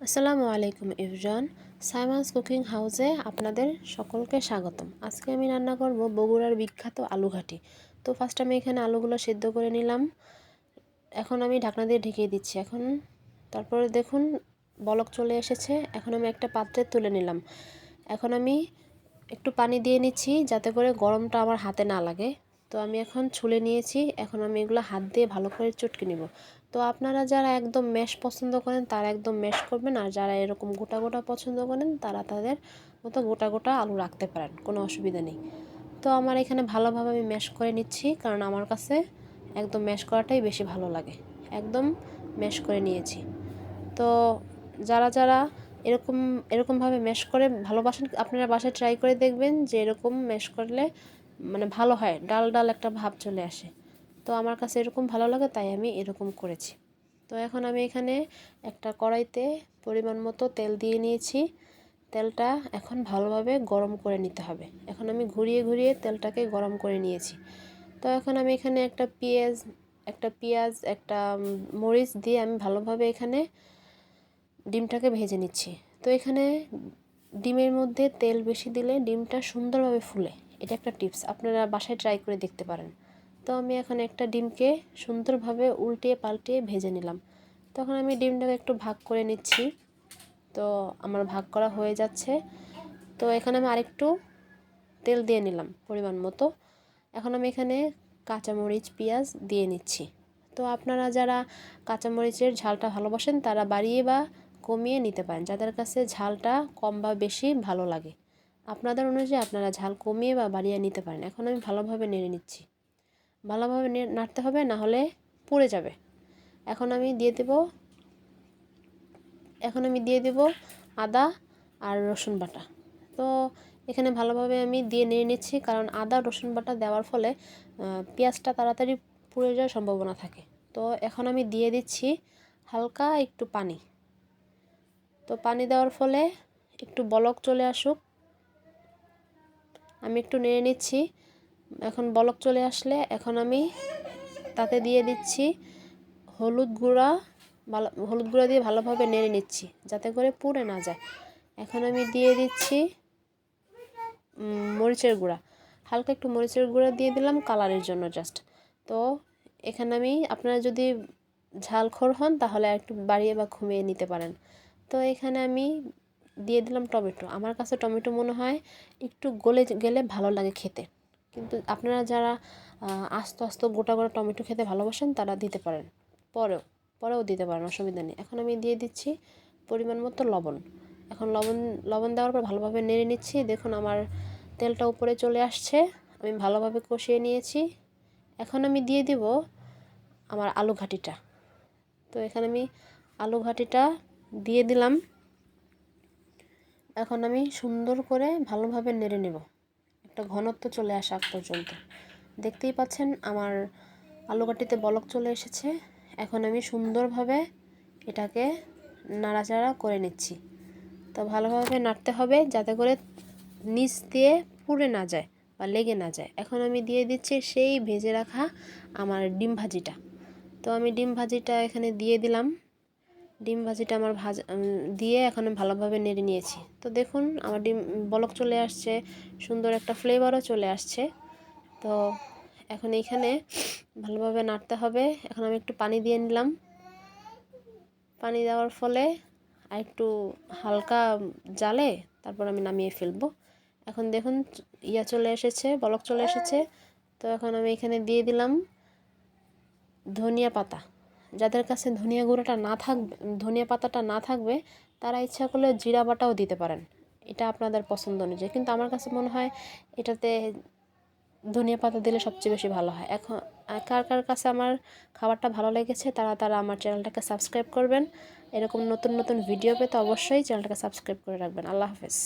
আসসালামু আলাইকুম ইভজন সাইমান্স কুকিং হাউসে আপনাদের সকলকে স্বাগতম। আজকে আমি রান্না করব বগুড়ার বিখ্যাত আলু ঘাটি তো ফার্স্ট আমি এখানে আলুগুলো সেদ্ধ করে নিলাম। এখন আমি ঢাকনা দিয়ে ঢেকে দিচ্ছি। এখন তারপরে দেখুন, বলক চলে এসেছে। এখন আমি একটা পাত্রে তুলে নিলাম। এখন আমি একটু পানি দিয়ে নিচ্ছি যাতে করে গরমটা আমার হাতে না লাগে। তো আমি এখন ছুলে নিয়েছি, এখন আমি এগুলো হাত দিয়ে ভালো করে চটকে নিব। তো আপনারা যারা একদম ম্যাশ পছন্দ করেন, তারা একদম ম্যাশ করবেন, আর যারা এরকম গোটা গোটা পছন্দ করেন, তারা তাদের মতো গোটা গোটা আলু রাখতে পারেন, কোনো অসুবিধা নেই। তো আমার এখানে ভালোভাবে আমি ম্যাশ করে নিচ্ছি, কারণ আমার কাছে একদম ম্যাশ করাটাই বেশি ভালো লাগে। একদম ম্যাশ করে নিয়েছি। তো যারা যারা এরকম, এরকমভাবে ম্যাশ করে ভালোবাসেন, আপনারা বাসায় ট্রাই করে দেখবেন যে এরকম ম্যাশ করলে মানে ভালো হয়, ডাল ডাল একটা ভাব চলে আসে। তো আমার কাছে এরকম ভালো লাগে, তাই আমি এরকম করেছি। তো এখন আমি এখানে একটা কড়াইতে পরিমাণ মতো তেল দিয়ে নিয়েছি। তেলটা এখন ভালোভাবে গরম করে নিতে হবে। এখন আমি ঘুরিয়ে ঘুরিয়ে তেলটাকে গরম করে নিয়েছি। তো এখন আমি এখানে একটা পেঁয়াজ একটা পেঁয়াজ, একটা মরিচ দিয়ে আমি ভালোভাবে এখানে ডিমটাকে ভেজে নিচ্ছি। তো এখানে ডিমের মধ্যে তেল বেশি দিলে ডিমটা সুন্দরভাবে ফুলে। এটা একটা টিপস, আপনারা বাসায় ট্রাই করে দেখতে পারেন। তো আমি এখন একটা ডিমকে সুন্দরভাবে উল্টিয়ে পাল্টিয়ে ভেজে নিলাম। তখন আমি ডিমটাকে একটু ভাগ করে নিচ্ছি। তো আমার ভাগ করা হয়ে যাচ্ছে। তো এখানে আমি আরেকটু তেল দিয়ে নিলাম পরিমাণ মতো। এখন আমি এখানে কাঁচামরিচ, পেঁয়াজ দিয়ে নিচ্ছি। তো আপনারা যারা কাঁচামরিচের ঝালটা ভালোবাসেন, তারা বাড়িয়ে বা কমিয়ে নিতে পারেন। যাদের কাছে ঝালটা কম বা বেশি ভালো লাগে। আপনাদের অনুযায়ী আপনারা ঝাল কমিয়ে বা বাড়িয়ে নিতে পারেন। এখন আমি ভালোভাবে নেড়ে নিচ্ছি। ভালোভাবে নাড়তে হবে, না হলে পুড়ে যাবে। এখন আমি দিয়ে দেব, এখন আমি দিয়ে দেব আদা আর রসুন বাটা। তো এখানে ভালোভাবে আমি দিয়ে নিয়ে নিচ্ছি, কারণ আদা রসুন বাটা দেওয়ার ফলে পেঁয়াজটা তাড়াতাড়ি পুড়ে যাওয়ার সম্ভাবনা থাকে। তো এখন আমি দিয়ে দিচ্ছি হালকা একটু পানি। তো পানি দেওয়ার ফলে একটু বলক চলে আসুক। আমি একটু নেড়ে নিচ্ছি। এখন বলক চলে আসলে, এখন আমি তাতে দিয়ে দিচ্ছি হলুদ গুঁড়া, ভালো, হলুদ গুঁড়া দিয়ে ভালোভাবে নেড়ে নিচ্ছি, যাতে করে পুড়ে না যায়। এখন আমি দিয়ে দিচ্ছি মরিচের গুঁড়া। হালকা একটু মরিচের গুঁড়া দিয়ে দিলাম কালারের জন্য জাস্ট। তো এখানে আমি, আপনারা যদি ঝালখোর হন তাহলে একটু বাড়িয়ে বা ঘুমিয়ে নিতে পারেন। তো এখানে আমি দিয়ে দিলাম টমেটো। আমার কাছে টমেটো মনে হয় একটু গলে গেলে ভালো লাগে খেতে। কিন্তু আপনারা যারা আস্তে আস্তে গোটা গোটা টমেটো খেতে ভালোবাসেন, তারা দিতে পারেন। পরেও পরেও দিতে পারেন, অসুবিধা নেই। এখন আমি দিয়ে দিচ্ছি পরিমাণ মতো লবণ। এখন লবণ লবণ দেওয়ার পর ভালোভাবে নেড়ে নিচ্ছি। দেখুন আমার তেলটা উপরে চলে আসছে। আমি ভালোভাবে কষিয়ে নিয়েছি। এখন আমি দিয়ে দিব আমার আলু ঘাটিটা। তো এখানে আমি আলু ঘাটিটা দিয়ে দিলাম। এখন আমি সুন্দর করে ভালোভাবে নেড়ে নেব। একটা ঘনত্ব চলে আসা আগ পর্যন্ত। দেখতেই পাচ্ছেন আমার আলুকাটিতে বলক চলে এসেছে। এখন আমি সুন্দরভাবে এটাকে নাড়াচাড়া করে নিচ্ছি। তো ভালোভাবে নাড়তে হবে যাতে করে নিচ দিয়ে পুড়ে না যায় বা লেগে না যায়। এখন আমি দিয়ে দিচ্ছি সেই ভেজে রাখা আমার ডিম ভাজিটা। তো আমি ডিম ভাজিটা এখানে দিয়ে দিলাম। ডিম ভাজিটা আমার ভাজা দিয়ে এখন ভালোভাবে নেড়ে নিয়েছি। তো দেখুন, আমার ডিম বলক চলে আসছে, সুন্দর একটা ফ্লেভারও চলে আসছে। তো এখন এইখানে ভালোভাবে নাড়তে হবে। এখন আমি একটু পানি দিয়ে নিলাম। পানি দেওয়ার ফলে আর একটু হালকা জালে তারপর আমি নামিয়ে ফেলব। এখন দেখুন, ইয়া চলে এসেছে, বলক চলে এসেছে। তো এখন আমি এখানে দিয়ে দিলাম ধনিয়া পাতা। যাদের কাছে ধনিয়া গুঁড়োটা না থাকবে, ধনিয়া পাতাটা না থাকবে, তারা ইচ্ছা করলে জিরা বাটাও দিতে পারেন। এটা আপনাদের পছন্দ অনুযায়ী। কিন্তু আমার কাছে মনে হয় এটাতে ধনিয়া পাতা দিলে সবচেয়ে বেশি ভালো হয়। এখন কার কার কাছে আমার খাবারটা ভালো লেগেছে, তারা তারা আমার চ্যানেলটাকে সাবস্ক্রাইব করবেন। এরকম নতুন নতুন ভিডিও পেতে অবশ্যই চ্যানেলটাকে সাবস্ক্রাইব করে রাখবেন। আল্লাহ হাফেজ।